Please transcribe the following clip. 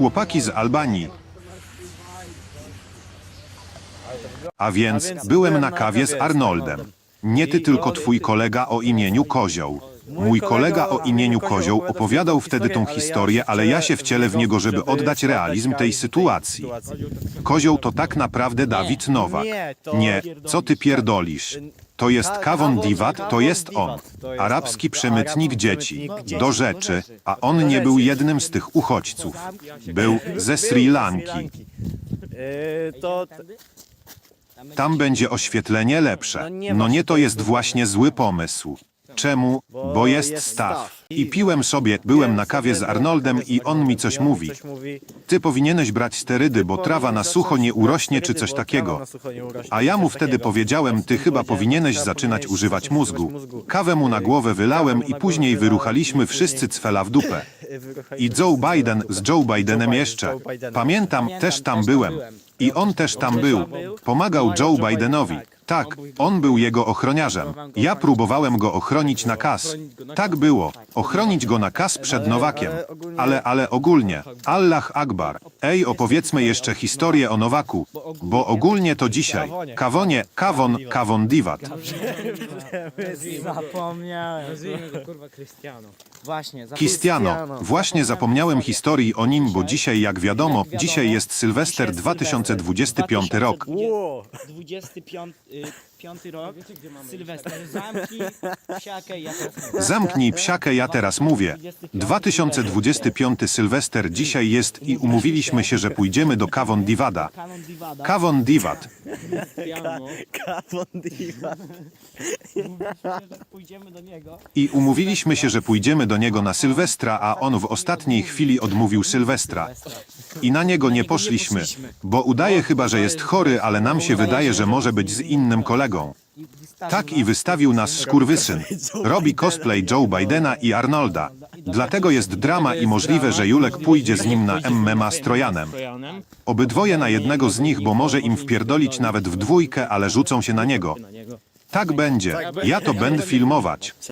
Chłopaki z Albanii. A więc byłem na kawie z Arnoldem. Nie ty, tylko twój kolega o imieniu Kozioł. Mój kolega o imieniu Kozioł opowiadał wtedy tą historię, ale ja się wcielę w niego, żeby oddać realizm tej sytuacji. Kozioł to tak naprawdę Dawid Nowak. Nie, co ty pierdolisz? To jest Kawon Diwat, to jest on. Arabski przemytnik dzieci. Do rzeczy, a on nie był jednym z tych uchodźców. Był ze Sri Lanki. Yy, to Tam będzie oświetlenie lepsze. No nie to jest właśnie zły pomysł. Czemu? Bo jest staw. I piłem sobie, byłem na kawie z Arnoldem i on mi coś mówi. Ty powinieneś brać sterydy, bo trawa na sucho nie urośnie czy coś takiego. A ja mu wtedy powiedziałem, ty chyba powinieneś zaczynać używać mózgu. Kawę mu na głowę wylałem i później wyruchaliśmy wszyscy cwela w dupę. I Joe Biden z Joe Bidenem jeszcze. Pamiętam, też tam byłem. I on też tam był. Pomagał Joe Bidenowi. Tak, on był jego ochroniarzem. Ja próbowałem go ochronić na kas. Tak było. Ochronić go na kas przed Nowakiem. Ale, ale ogólnie. Allah Akbar. Ej, opowiedzmy jeszcze historię o Nowaku. Bo ogólnie to dzisiaj. Kawonie, kawon, kawon diwat. Zapomniałem. Nazwijmy kurwa. Właśnie, zapomniałem. Historii o nim, bo dzisiaj, jak wiadomo, dzisiaj jest Sylwester 2025 rok. Ło! 25 y, it piąty rok, Sylwester, zamknij siakę, ja teraz mówię. Zamknij psiakę, ja teraz mówię. 2025 Sylwester dzisiaj jest i umówiliśmy się, że pójdziemy do Kawon Divada. Kanon. Kawon Divad. Kawon Diva. Pójdziemy do niego. I umówiliśmy się, że pójdziemy do niego na Sylwestra, a on w ostatniej chwili odmówił Sylwestra. I na niego nie poszliśmy, bo udaje chyba, że jest chory, ale nam się wydaje, że może być z innym Tak i wystawił nas skurwysyn. Robi cosplay Joe Bidena i Arnolda. Dlatego jest drama i możliwe, że Julek pójdzie z nim na MMA z Trojanem. Obydwoje na jednego z nich, bo może im wpierdolić nawet w dwójkę, ale rzucą się. Na niego. Tak będzie. Ja to będę filmować.